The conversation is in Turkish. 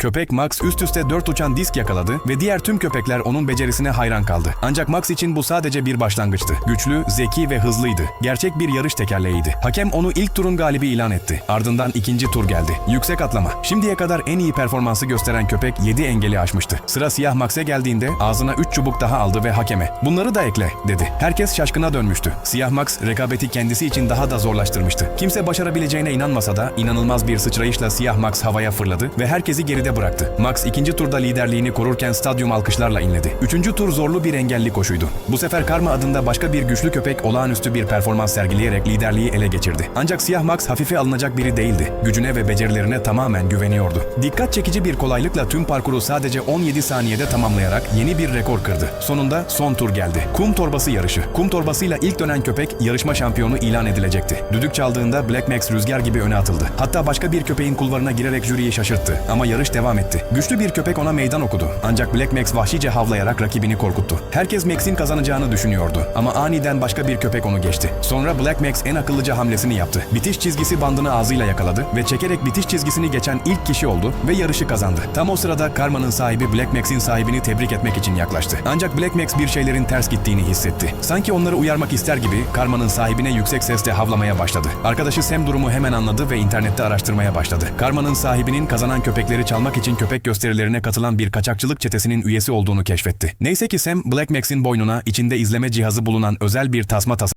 Köpek Max üst üste 4 uçan disk yakaladı ve diğer tüm köpekler onun becerisine hayran kaldı. Ancak Max için bu sadece bir başlangıçtı. Güçlü, zeki ve hızlıydı. Gerçek bir yarış tekerleğiydi. Hakem onu ilk turun galibi ilan etti. Ardından ikinci tur geldi. Yüksek atlama. Şimdiye kadar en iyi performansı gösteren köpek 7 engeli aşmıştı. Sıra siyah Max'e geldiğinde ağzına 3 çubuk daha aldı ve hakeme "Bunları da ekle." dedi. Herkes şaşkına dönmüştü. Siyah Max rekabeti kendisi için daha da zorlaştırmıştı. Kimse başarabileceğine inanmasa da inanılmaz bir sıçrayışla siyah Max havaya fırladı ve herkesi geride bıraktı. Max ikinci turda liderliğini korurken stadyum alkışlarla inledi. Üçüncü tur zorlu bir engelli koşuydu. Bu sefer Karma adında başka bir güçlü köpek olağanüstü bir performans sergileyerek liderliği ele geçirdi. Ancak siyah Max hafife alınacak biri değildi. Gücüne ve becerilerine tamamen güveniyordu. Dikkat çekici bir kolaylıkla tüm parkuru sadece 17 saniyede tamamlayarak yeni bir rekor kırdı. Sonunda son tur geldi. Kum torbası yarışı. Kum torbasıyla ilk dönen köpek yarışma şampiyonu ilan edilecekti. Düdük çaldığında Black Max rüzgar gibi öne atıldı. Hatta başka bir köpeğin kulvarına girerek jüriyi şaşırttı. Ama yarış devam etti. Güçlü bir köpek ona meydan okudu. Ancak Black Max vahşice havlayarak rakibini korkuttu. Herkes Max'in kazanacağını düşünüyordu. Ama aniden başka bir köpek onu geçti. Sonra Black Max en akıllıca hamlesini yaptı. Bitiş çizgisi bandını ağzıyla yakaladı ve çekerek bitiş çizgisini geçen ilk kişi oldu ve yarışı kazandı. Tam o sırada Karma'nın sahibi Black Max'in sahibini tebrik etmek için yaklaştı. Ancak Black Max bir şeylerin ters gittiğini hissetti. Sanki onları uyarmak ister gibi Karma'nın sahibine yüksek sesle havlamaya başladı. Arkadaşı Sam durumu hemen anladı ve internette araştırmaya başladı. Karma'nın sahibinin kazanan köpekleri çalmak için köpek gösterilerine katılan bir kaçakçılık çetesinin üyesi olduğunu keşfetti. Neyse ki Sam Black Max'in boynuna içinde izleme cihazı bulunan özel bir tasma tas